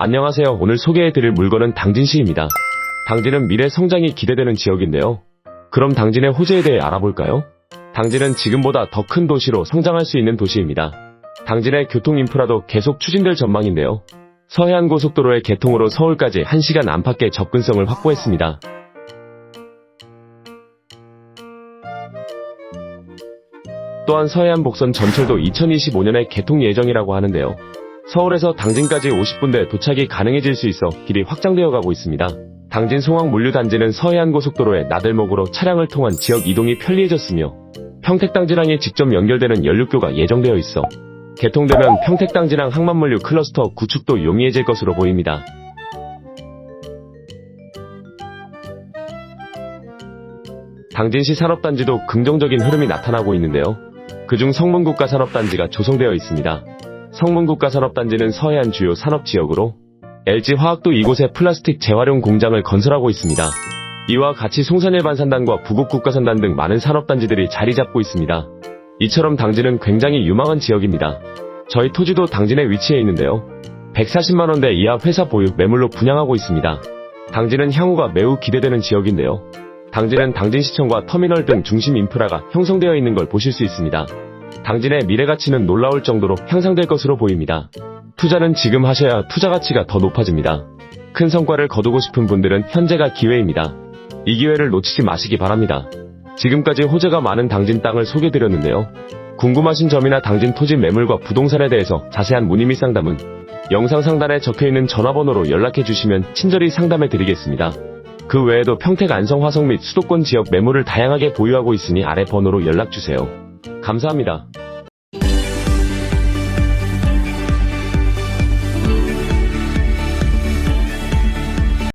안녕하세요. 오늘 소개해드릴 물건은 당진시입니다. 당진은 미래 성장이 기대되는 지역인데요. 그럼 당진의 호재에 대해 알아볼까요? 당진은 지금보다 더 큰 도시로 성장할 수 있는 도시입니다. 당진의 교통 인프라도 계속 추진될 전망인데요. 서해안 고속도로의 개통으로 서울까지 1시간 안팎의 접근성을 확보했습니다. 또한 서해안 복선 전철도 2025년에 개통 예정이라고 하는데요. 서울에서 당진까지 50분대 도착이 가능해질 수 있어 길이 확장되어 가고 있습니다. 당진 송악 물류단지는 서해안 고속도로의 나들목으로 차량을 통한 지역 이동이 편리해졌으며 평택당진항에 직접 연결되는 연륙교가 예정되어 있어 개통되면 평택당진항 항만물류 클러스터 구축도 용이해질 것으로 보입니다. 당진시 산업단지도 긍정적인 흐름이 나타나고 있는데요. 그중 성문국가 산업단지가 조성되어 있습니다. 성문국가산업단지는 서해안 주요 산업지역으로 LG화학도 이곳에 플라스틱 재활용 공장을 건설하고 있습니다. 이와 같이 송산일반산단과 부곡국가산단 등 많은 산업단지들이 자리 잡고 있습니다. 이처럼 당진은 굉장히 유망한 지역입니다. 저희 토지도 당진에 위치해 있는데요. 140만원대 이하 회사 보유 매물로 분양하고 있습니다. 당진은 향후가 매우 기대되는 지역인데요. 당진은 당진시청과 터미널 등 중심 인프라가 형성되어 있는 걸 보실 수 있습니다. 당진의 미래 가치는 놀라울 정도로 향상될 것으로 보입니다. 투자는 지금 하셔야 투자 가치가 더 높아집니다. 큰 성과를 거두고 싶은 분들은 현재가 기회입니다. 이 기회를 놓치지 마시기 바랍니다. 지금까지 호재가 많은 당진 땅을 소개드렸는데요. 궁금하신 점이나 당진 토지 매물과 부동산에 대해서 자세한 문의 및 상담은 영상 상단에 적혀있는 전화번호로 연락해 주시면 친절히 상담해 드리겠습니다. 그 외에도 평택 안성 화성 및 수도권 지역 매물을 다양하게 보유하고 있으니 아래 번호로 연락 주세요. 감사합니다.